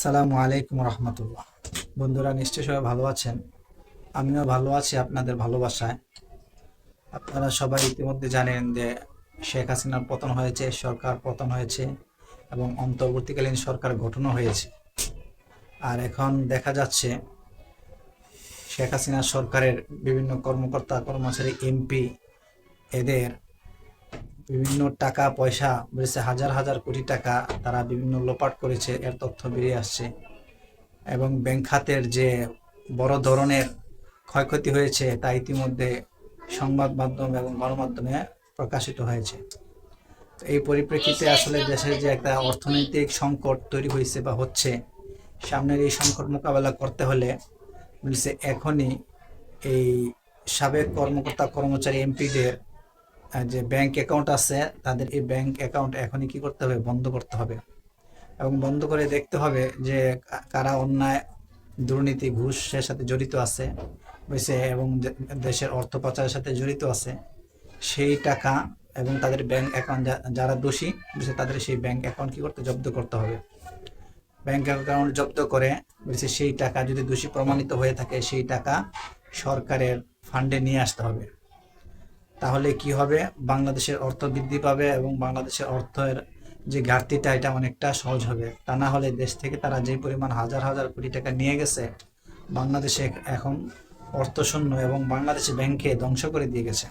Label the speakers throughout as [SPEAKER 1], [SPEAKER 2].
[SPEAKER 1] আসসালামু আলাইকুম রহমতুল্লাহ। বন্ধুরা নিশ্চয় সবাই ভালো আছেন? আমিও ভালো আছি আপনাদের ভালোবাসায়। আপনারা সবাই ইতিমধ্যে জানেন যে শেখ হাসিনার পতন হয়েছে, সরকার পতন হয়েছে এবং অন্তর্বর্তীকালীন সরকার গঠনও হয়েছে। আর এখন দেখা যাচ্ছে শেখ হাসিনা সরকারের বিভিন্ন কর্মকর্তা, কর্মচারী, এমপি এদের বিভিন্ন টাকা, পয়সা বেড়েছে, হাজার হাজার কোটি টাকা তারা বিভিন্ন লোপাট করেছে, এর তথ্য বেরিয়ে আসছে। এবং ব্যাংক খাতের যে বড় ধরনের ক্ষয়ক্ষতি হয়েছে তা ইতিমধ্যে সংবাদ মাধ্যম এবং গণমাধ্যমে প্রকাশিত হয়েছে। এই পরিপ্রেক্ষিতে আসলে দেশের যে একটা অর্থনৈতিক সংকট তৈরি হয়েছে বা হচ্ছে, সামনের এই সংকট মোকাবেলা করতে হলে বলছে এখনই এই সাবেক কর্মকর্তা, কর্মচারী, এমপিদের যে ব্যাংক অ্যাকাউন্ট আছে, তাদের এই ব্যাংক অ্যাকাউন্ট এখনই কি করতে হবে? বন্ধ করতে হবে। এবং বন্ধ করে দেখতে হবে যে কারা অন্যায়, দুর্নীতি, ঘুষের সাথে জড়িত আছে বুঝছে এবং দেশের অর্থ পাচারের সাথে জড়িত আছে, সেই টাকা এবং তাদের ব্যাংক অ্যাকাউন্ট যারা দোষী বুঝছে তাদের সেই ব্যাংক অ্যাকাউন্ট কী করতে, জব্দ করতে হবে। ব্যাংক অ্যাকাউন্ট জব্দ করে বুঝছে সেই টাকা যদি দোষী প্রমাণিত হয়ে থাকে, সেই টাকা সরকারের ফান্ডে নিয়ে আসতে হবে। তাহলে কি হবে? বাংলাদেশের অর্থ বৃদ্ধি পাবে এবং বাংলাদেশের অর্থের যে ঘাটতিটা, এটা অনেকটা সহজ হবে। তা না হলে দেশ থেকে তারা যে পরিমাণ হাজার হাজার কোটি টাকা নিয়ে গেছে, বাংলাদেশে এখন অর্থশূন্য এবং বাংলাদেশে ব্যাংকে ধ্বংস করে দিয়ে গেছে।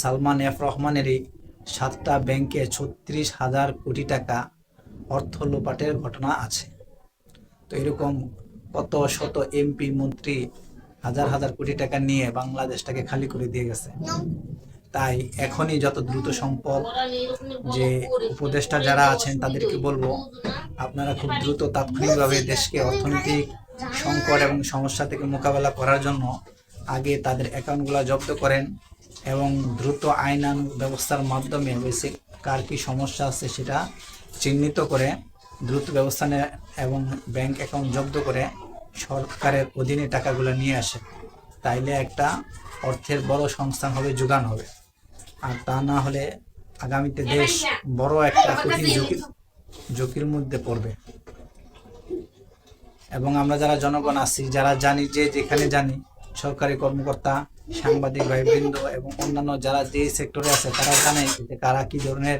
[SPEAKER 1] সালমান এফ রহমানেরই সাতটা ব্যাংকে ছত্রিশ হাজার কোটি টাকা অর্থ লোপাটের ঘটনা আছে। তো এরকম কত শত এমপি, মন্ত্রী হাজার হাজার কোটি টাকা নিয়ে বাংলাদেশটাকে খালি করে দিয়ে গেছে। তাই এখনই যত দ্রুত সম্ভব যে উপদেষ্টা যারা আছেন তাদেরকে বলব, আপনারা খুব দ্রুত তাৎক্ষণিকভাবে দেশকে অর্থনৈতিক সংকট এবং সমস্যা থেকে মোকাবেলা করার জন্য আগে তাদের অ্যাকাউন্টগুলো জব্দ করেন এবং দ্রুত আইনান ব্যবস্থার মাধ্যমে বেসিক কার কী সমস্যা আছে সেটা চিহ্নিত করে দ্রুত ব্যবস্থা এবং ব্যাংক অ্যাকাউন্ট জব্দ করে সরকারের অধীনে টাকাগুলো নিয়ে আসে। তাইলে একটা অর্থের বড় সংস্থান হবে যোগান হবে। আর তা না হলে আগামীতে দেশ বড় একটা কঠিন ঝুঁকি ঝুঁকির মধ্যে পড়বে। এবং আমরা যারা জনগণ আছি যারা জানি যে যেখানে জানি সরকারি কর্মকর্তা সাংবাদিক ভাইবৃন্দ এবং অন্যান্য যারা যে সেক্টরে আছে তারা জানে যে কারা কি ধরনের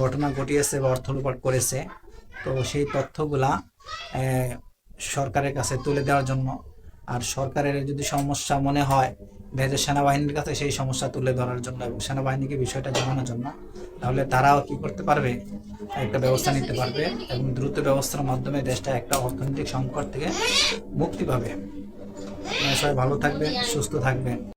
[SPEAKER 1] ঘটনা ঘটিয়েছে বা অর্থ করেছে। তো সেই তথ্যগুলা সরকারের কাছে তুলে দেওয়ার জন্য। আর সরকারের যদি সমস্যা মনে হয় দেশের সেনাবাহিনীর কাছে সেই সমস্যা তুলে ধরার জন্য এবং সেনাবাহিনীকে বিষয়টা জানানোর জন্য, তাহলে তারাও কি করতে পারবে? একটা ব্যবস্থা নিতে পারবে এবং দ্রুত ব্যবস্থার মাধ্যমে দেশটা একটা অর্থনৈতিক সংকট থেকে মুক্তি পাবে। সবাই ভালো থাকবে সুস্থ থাকবেন।